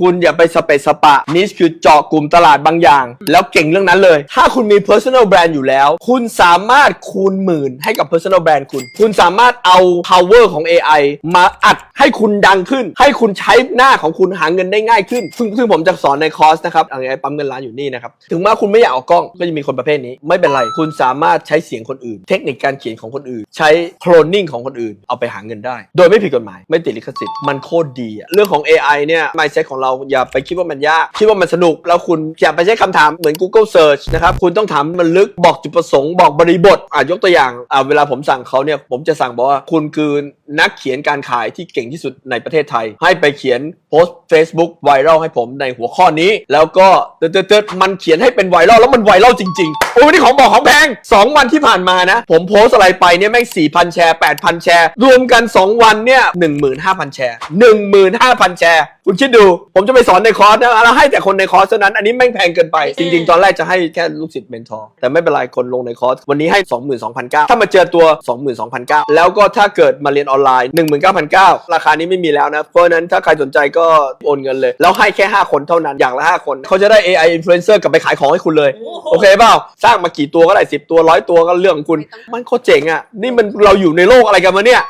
คุณอย่าไปสเปซสปะนิชคือเจาะกลุ่มตลาดบางอย่าง แล้วเก่งเรื่องนั้นเลย ถ้าคุณมี personal brand อยู่แล้ว คุณสามารถคูณหมื่นให้กับ personal brand คุณ คุณสามารถเอา power ของ AI มาอัดให้คุณดังขึ้น ให้คุณใช้หน้าของคุณหาเงินได้ง่ายขึ้น ซึ่งซึ่งผมจะสอนในคอร์สนะครับอะไรปั๊มเงินล้านอยู่นี่นะครับ ถึงแม้คุณไม่อยากออกกล้องก็จะมีคนประเภทนี้ ไม่เป็นไร คุณสามารถใช้เสียงคนอื่น เทคนิคการเขียนของคนอื่น ใช้โคลนนิ่งของคนอื่น เอาไปหาเงินได้ โดยไม่ผิดกฎหมาย ไม่ติดลิขสิทธิ์ มันโคตรดีอะเรื่องของ AI เนี่ย mindset ของเราอย่าไปคิดว่ามันยาก คิดว่ามันสนุก แล้วคุณอย่าไปใช้คำถามเหมือน Google Search นะครับคุณต้องถามมันลึกบอกจุดประสงค์บอกบริบทอะยกตัวอย่างอะเวลาผมสั่งเขาเนี่ยผมจะสั่งบอกว่าคุณคือนักเขียนการขายที่เก่งที่สุดในประเทศไทย ให้ไปเขียนโพสต์ Facebook ไวรัลให้ผมในหัวข้อนี้ แล้วก็เติร์ดๆมันเขียนให้เป็นไวรัลแล้วมันไวรัลจริงๆโอ้ยนี่ของบอกของแพง 2 วันที่ผ่านมานะ ผมโพสอะไรไปเนี่ยแม่ง4,000 แชร์ 8,000 แชร์ รวมกัน 2 วันเนี่ย15,000 แชร์ 15,000 แชร์ คุณคิดดูผมจะไปสอนในคอร์สนะแล้วให้แต่คนในคอร์สเท่านั้น อันนี้แม่งแพงเกินไป จริง ๆ ตอนแรกจะให้แค่ลูกศิษย์เมนทอร์แต่ไม่เป็นไรคนลงในคอร์สวันนี้ให้ 22,900ถ้ามาเจอตัว 22,900แล้วก็ถ้าเกิดมาเรียนออนไลน์ 19,900ราคานี้ไม่มีแล้วนะเพราะฉะนั้นถ้าใครสนใจก็โอนเงินเลย แล้วให้แค่ 5 คนเท่านั้นอย่างละ 5 คนเขาจะได้ AI influencer กลับไปขายของให้คุณเลย โอเคเปล่าสร้างมากี่ตัวก็ได้10ตัวร้อยตัวก็เรื่องของคุณ มันโคตรเจ๋งอะนี่มันเราอยู่ในโลกอะไรกันมาเนี่ย